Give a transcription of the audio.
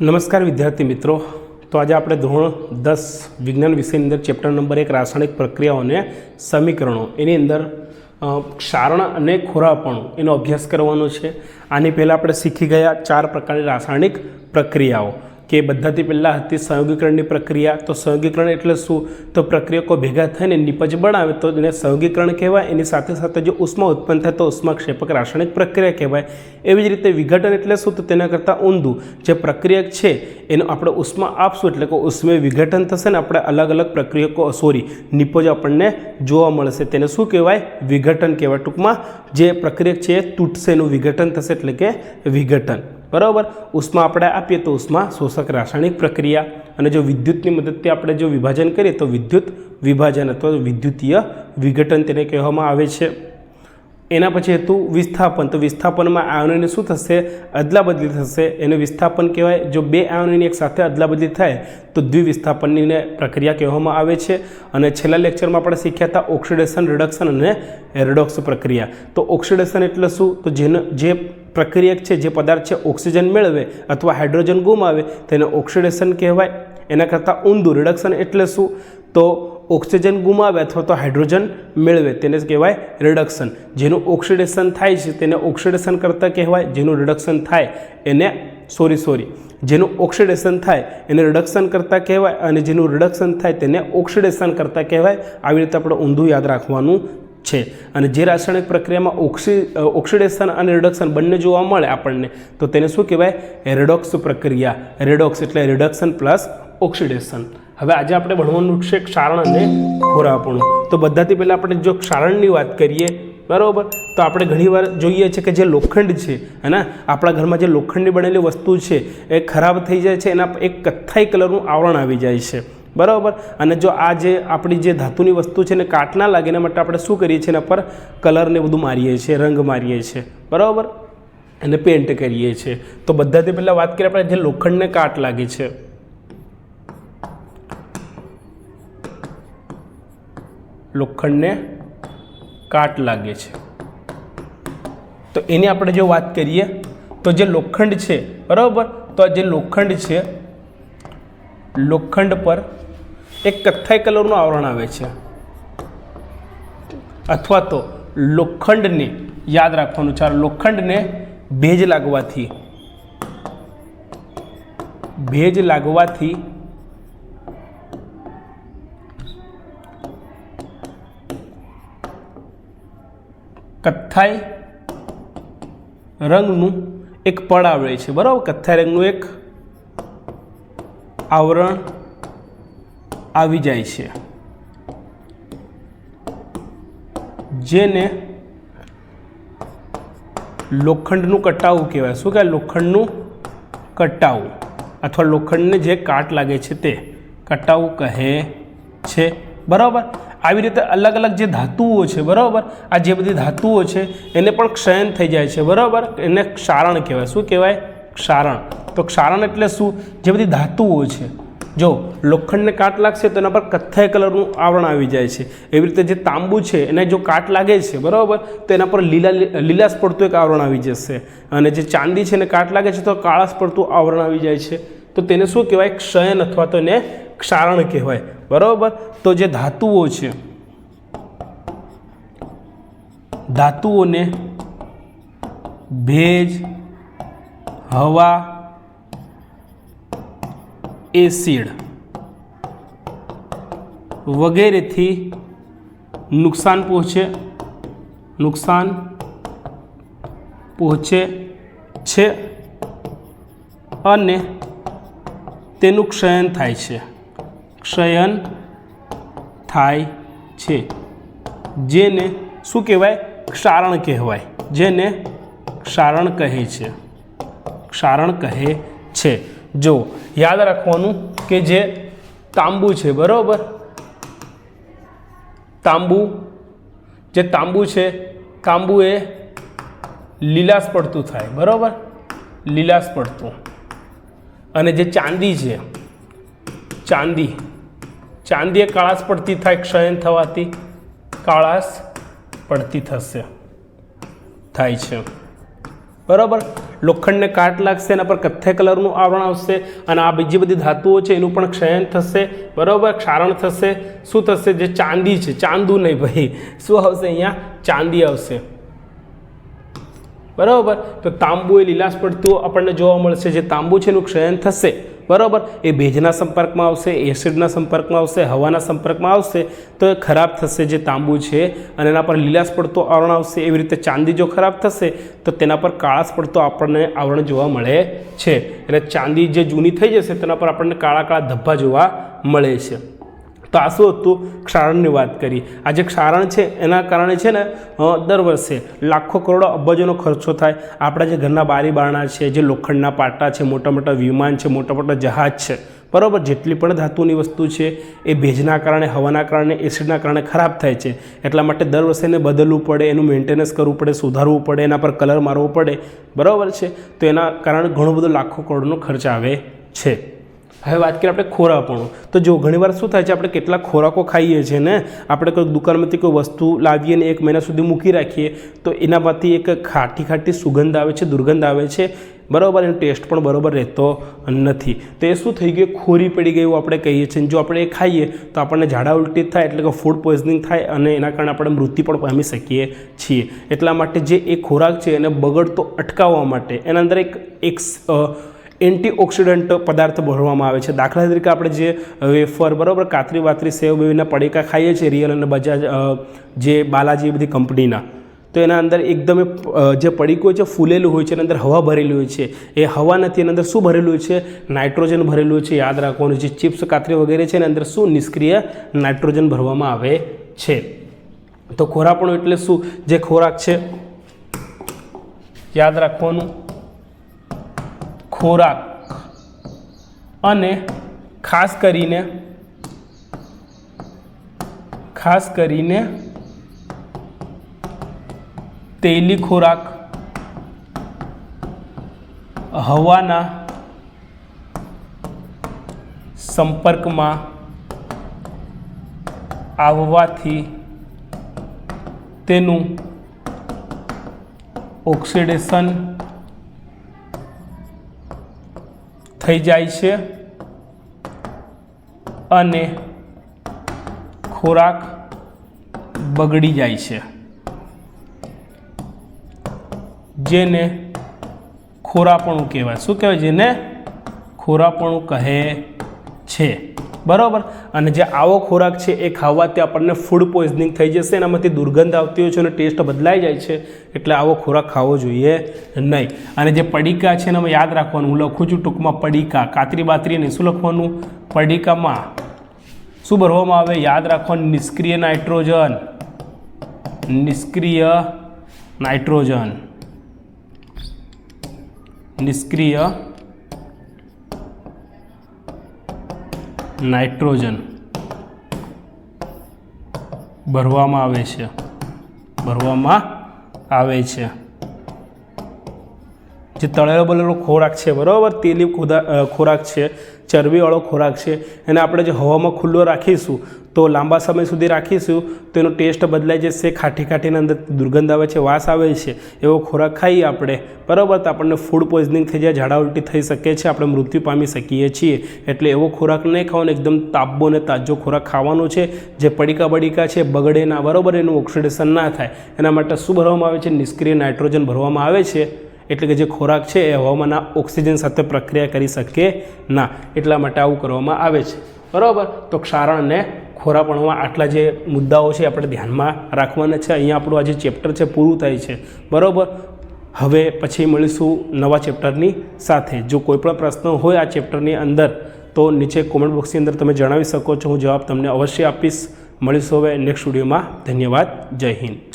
નમસ્કાર વિદ્યાર્થી મિત્રો. તો આજે આપણે ધોરણ દસ વિજ્ઞાન વિષયની અંદર ચેપ્ટર નંબર એક રાસાયણિક પ્રક્રિયાઓ અને સમીકરણો, એની અંદર ક્ષારણ અને ખોરાપણું, એનો અભ્યાસ કરવાનો છે. આની પહેલાં આપણે શીખી ગયા ચાર પ્રકારની રાસાયણિક પ્રક્રિયાઓ. કે બધાથી પહેલાં હતી સંયોગીકરણની પ્રક્રિયા. તો સંયોગીકરણ એટલે શું? તો પ્રક્રિયકો ભેગા થઈને નિપજ બનાવે તો એને સંયોગીકરણ કહેવાય. એની સાથે સાથે જો ઉષ્મા ઉત્પન્ન થાય તો ઉષ્માક્ષેપક રાસાયણિક પ્રક્રિયા કહેવાય. એવી જ રીતે વિઘટન એટલે શું? તો તેના કરતાં ઊંધું. જે પ્રક્રિયક છે, એનો આપણે ઉષ્મા આપશું એટલે કે ઉષ્મે વિઘટન થશે ને આપણે અલગ અલગ પ્રક્રિયકો સોરી નિપજ આપણને જોવા મળશે. તેને શું કહેવાય? વિઘટન કહેવાય. ટૂંકમાં જે પ્રક્રિયક છે એ તૂટશે, એનું વિઘટન થશે એટલે કે વિઘટન. બરાબર? ઉષ્મા આપણે આપીએ તો ઉષ્મા શોષક રાસાયણિક પ્રક્રિયા. અને જો વિદ્યુતની મદદથી આપણે જો વિભાજન કરીએ તો વિદ્યુત વિભાજન અથવા વિદ્યુતીય વિઘટન તેને કહેવામાં આવે છે. એના પછી હતું વિસ્થાપન. તો વિસ્થાપનમાં આયોનોની શું થશે? અદલાબદલી થશે. એને વિસ્થાપન કહેવાય. જો બે આયનોની એક સાથે અદલાબદલી થાય, તો દ્વિવિસ્થાપનની પ્રક્રિયા કહેવામાં આવે છે. અને છેલ્લા લેક્ચરમાં આપણે શીખ્યા હતા ઓક્સિડેશન, રિડક્શન અને રેડોક્સ પ્રક્રિયા. તો ઓક્સિડેશન એટલે શું? તો જેને જે પ્રક્રિયક છે, જે પદાર્થ છે, ઓક્સિજન મેળવે અથવા હાઇડ્રોજન ગુમાવે, તેને ઓક્સિડેશન કહેવાય. એના કરતાં ઊંધું, રિડક્શન એટલે શું? તો ઓક્સિજન ગુમાવે અથવા તો હાઇડ્રોજન મેળવે, તેને કહેવાય રિડક્શન. જેનું ઓક્સિડેશન થાય છે, તેને ઓક્સિડેશન કરતાં કહેવાય. જેનું રિડક્શન થાય, એને સોરી સોરી. જેનું ઓક્સિડેશન થાય, એને રિડક્શન કરતાં કહેવાય અને જેનું રિડક્શન થાય, તેને ઓક્સિડેશન કરતાં કહેવાય. આવી રીતે આપણે ઊંધું યાદ રાખવાનું છે. અને જે રાસાયણિક પ્રક્રિયામાં ઓક્સી, ઓક્સિડેશન અને રિડક્શન બંને જોવા મળે આપણને, તો તેને શું કહેવાય? રેડોક્સ પ્રક્રિયા. રેડોક્સ એટલે રિડક્શન પ્લસ ઓક્સિડેશન હવે આજે આપણે ભણવાનું છે ક્ષારણ અને ખોરાપણું તો બધાથી પહેલાં આપણે જો ક્ષારણની વાત કરીએ, બરાબર? તો આપણે ઘણીવાર જોઈએ છીએ કે જે લોખંડ છે હે ને આપણા ઘરમાં જે લોખંડની બનેલી વસ્તુ છે, એ ખરાબ થઈ જાય છે, એના એક કથ્થાઈ કલરનું આવરણ આવી જાય છે. બરાબર? અને જો આ જે આપણી જે ધાતુની વસ્તુ છે એને કાટ ના લાગે એના માટે આપણે શું કરીએ છીએ? એના પર કલરને બધું મારીએ છીએ, રંગ મારીએ છીએ. બરાબર? અને પેન્ટ કરીએ છીએ. તો બધાથી પહેલાં વાત કરીએ આપણે જે લોખંડને કાટ લાગે છે. લોખંડને કાટ લાગે છે. તો એની આપણે જો વાત કરીએ, તો જે લોખંડ છે, બરાબર? તો આ જે લોખંડ છે, લોખંડ પર એક કથ્થાઈ કલરનું આવરણ આવે છે. અથવા તો લોખંડને યાદ રાખવાનું છે. લોખંડને ભેજ લાગવાથી. ભેજ લાગવાથી કથ્થાઈ રંગનું એક પડ આવે છે. બરાબર? કથ્થાઈ રંગનું એક આવરણ આવી જાય છે. જેને લોખંડનું કટાવું કહેવાય. શું કહેવાય? લોખંડનું કટાવું. અથવા લોખંડને જે કાટ લાગે છે તે કટાવું કહે છે. બરાબર? આવી રીતે અલગ અલગ જે ધાતુઓ છે, બરાબર? આ જે બધી ધાતુઓ છે, એને પણ ક્ષયન થઈ જાય છે, બરાબર? એને ક્ષારણ કહેવાય. શું કહેવાય? ક્ષારણ. તો ક્ષારણ એટલે શું? જે બધી ધાતુઓ છે જો લોખંડને કાટ લાગશે તો એના પર કથ્થાઈ કલરનું આવરણ આવી જાય છે. એવી રીતે જે તાંબુ છે, એને જો કાટ લાગે છે, બરાબર, તો એના પર લીલા લીલાશ પડતું એક આવરણ આવી જશે. અને જે ચાંદી છે એને કાટ લાગે છે તો કાળાશ પડતું આવરણ આવી જાય છે. તો તેને શું કહેવાય? ક્ષયન અથવા તો એને ક્ષારણ કહેવાય. બરાબર? તો જે ધાતુઓ છે, ધાતુઓને ભેજ, હવા એસિડ વગેરેથી નુકસાન પહોંચે નુકસાન પહોંચે છે અને તેનું ક્ષયન થાય છે. ક્ષયન થાય છે. જેને શું કહેવાય? ક્ષારણ કહેવાય. જેને ક્ષારણ કહે છે. ક્ષારણ કહે છે. જો, યાદ રાખવાનું કે જે તાંબુ છે, બરાબર? તાંબુ, જે તાંબુ છે, તાંબુ એ લીલાશ પડતું થાય, બરાબર? લીલાશ પડતું. અને જે ચાંદી છે, ચાંદી ચાંદી એ કાળાશ પડતી થાય ક્ષયન થવાથી કાળાશ પડતી થશે, થાય છે. બરાબર? લોખંડને કાટ લાગશે, એના પર કથ્થે કલરનું આવરણ આવશે અને આ બીજી બધી ધાતુઓ છે, એનું પણ ક્ષયન થશે. બરાબર? ક્ષારણ થશે. શું થશે? જે ચાંદી છે. ચાંદુ નહીં ભાઈ. શું આવશે અહીંયા? ચાંદી આવશે. બરાબર? તો તાંબુ એ લીલાશ પડતું આપણને જોવા મળશે. જે તાંબુ છે, એનું ક્ષયન થશે. બરાબર? એ ભેજના સંપર્કમાં આવશે એસિડના સંપર્કમાં આવશે, હવાના સંપર્કમાં આવશે, તો એ ખરાબ થશે જે તાંબુ છે અને એના પર લીલાશ પડતો આવરણ આવશે, એવી રીતે ચાંદી જો ખરાબ થશે, તો તેના પર કાળાશ પડતો આપણને આવરણ જોવા મળે છે. એટલે ચાંદી જે જૂની થઈ જશે, તેના પર આપણને કાળા કાળા ધબ્બા જોવા મળે છે. તો આ શું હતું ક્ષારણની વાત કરી. આ જે ક્ષારણ છે, એના કારણે છે ને દર વર્ષે લાખો કરોડો અબજોનો ખર્ચો થાય. આપણા જે ઘરના બારી બારણા છે, જે લોખંડના પાટા છે મોટા મોટા વિમાન છે મોટા મોટા જહાજ છે, બરાબર, જેટલી પણ ધાતુની વસ્તુ છે, એ ભેજના કારણે, હવાના કારણે, એસિડના કારણે ખરાબ થાય છે. એટલા માટે દર વર્ષે એને બદલવું પડે, એનું મેન્ટેનન્સ કરવું પડે, સુધારવું પડે, એના પર કલર મારવો પડે, બરાબર છે? તો એના કારણે ઘણો બધો લાખો કરોડનો ખર્ચ આવે છે. હવે વાત કરીએ આપણે ખોરાકપણું તો જો ઘણીવાર શું થાય છે, આપણે કેટલાક ખોરાકો ખાઈએ છીએ ને, આપણે કોઈ દુકાનમાંથી કોઈ વસ્તુ લાવીએ ને એક મહિના સુધી મૂકી રાખીએ, તો એનામાંથી એક ખાટી ખાટી સુગંધ આવે છે, દુર્ગંધ આવે છે. બરાબર, એનો ટેસ્ટ પણ બરાબર રહેતો નથી. તો એ શું થઈ ગયું? ખોરી પડી ગઈ એવું આપણે કહીએ છીએ. જો આપણે એ ખાઈએ, તો આપણને ઝાડા ઉલટી થાય, એટલે કે ફૂડ પોઈઝનિંગ થાય અને એના કારણે આપણે મૃત્યુ પણ પામી શકીએ છીએ. એટલા માટે જે એ ખોરાક છે, એને બગડતો અટકાવવા માટે, એના અંદર એક એક એન્ટીઓક્સિડન્ટ પદાર્થ ભરવામાં આવે છે. દાખલા તરીકે આપણે જે વેફર, બરાબર, કાતરી વાતરી સેવ બેવીના પડીકા ખાઈએ છીએ, રિયલ અને બજાજ જે બાલાજી બધી કંપનીના, તો એના અંદર એકદમ જે પડીકું હોય છે, ફૂલેલું હોય છે, એના અંદર હવા ભરેલી હોય છે. એ હવા નથી, એના અંદર શું ભરેલું હોય છે? નાઇટ્રોજન ભરેલું છે. યાદ રાખવાનું, જે ચિપ્સ, કાતરી વગેરે છે, એના અંદર શું નિષ્ક્રિય નાઇટ્રોજન ભરવામાં આવે છે? તો ખોરાપણું એટલે શું? જે ખોરાક છે, યાદ રાખવાનું. ખોરાક. અને ખાસ કરીને ખાસ કરીને તેલી ખોરાક હવાના સંપર્કમાં આવવાથી તેનું ઓક્સિડેશન થઈ જાય છે અને ખોરાક બગડી જાય છે. જેને ખોરાપણું કહેવાય. શું કહેવાય જેને ખોરાપણું કહે છે? બરાબર? અને જે આવો ખોરાક છે એ ખાવાથી આપણને ફૂડ પોઈઝનિંગ થઈ જશે એનામાંથી દુર્ગંધ આવતી હોય છે અને ટેસ્ટ બદલાઈ જાય છે, એટલે આવો ખોરાક ખાવો જોઈએ નહીં. અને જે પડીકા છે એનામાં યાદ રાખવાનું, હું લખું છું ટૂંકમાં પડીકા, કાતરી બાતરી અને શું લખવાનું? પડીકામાં શું ભરવામાં આવે? યાદ રાખવાનું, નિષ્ક્રિય નાઇટ્રોજન. નિષ્ક્રિય નાઇટ્રોજન. નિષ્ક્રિય નાઇટ્રોજન ભરવામાં આવે છે. ભરવામાં આવે છે. જે તળેલો બળેલો ખોરાક છે, બરાબર? તેલી ખોરાક છે. ચરબીવાળો ખોરાક છે એને આપણે જો હવામાં ખુલ્લો રાખીશું તો લાંબા સમય સુધી રાખીશું તો એનો ટેસ્ટ બદલાઈ જશે, ખાટી ખાટીના અંદર દુર્ગંધ આવે છે, વાસ આવે છે, એવો ખોરાક ખાઈએ આપણે. બરાબર તો આપણને ફૂડ પોઈઝનિંગ થઈ જાય, ઝાડા ઉલટી થઈ શકે છે, આપણે મૃત્યુ પામી શકીએ છીએ. એટલે એવો ખોરાક નહીં ખાવાનો, એકદમ તાબો અને તાજો ખોરાક ખાવાનો છે, જે પડીકા બડીકા છે, બગડે ના, બરાબર, એનું ઓક્સિડેશન ના થાય. એના માટે શું ભરવામાં આવે છે? નિષ્ક્રિય નાઇટ્રોજન ભરવામાં આવે છે. એટલે કે જે ખોરાક છે એ હવામાનના ઓક્સિજન સાથે પ્રક્રિયા કરી શકે ના એટલા માટે આવું કરવામાં આવે છે. બરાબર? તો ક્ષારણ અને ખોરાપણમાં આટલા જે મુદ્દાઓ છે આપણે ધ્યાનમાં રાખવાના છે. અહીંયા આપણું આ જે ચેપ્ટર છે પૂરું થાય છે. બરાબર? હવે પછી મળીશું નવા ચેપ્ટરની સાથે. જો કોઈપણ પ્રશ્ન હોય આ ચેપ્ટરની અંદર, તો નીચે કોમેન્ટ બોક્સની અંદર તમે જણાવી શકો છો. હું જવાબ તમને અવશ્ય આપીશ. મળીશું હવે નેક્સ્ટ વિડીયોમાં ધન્યવાદ. જય હિન્દ.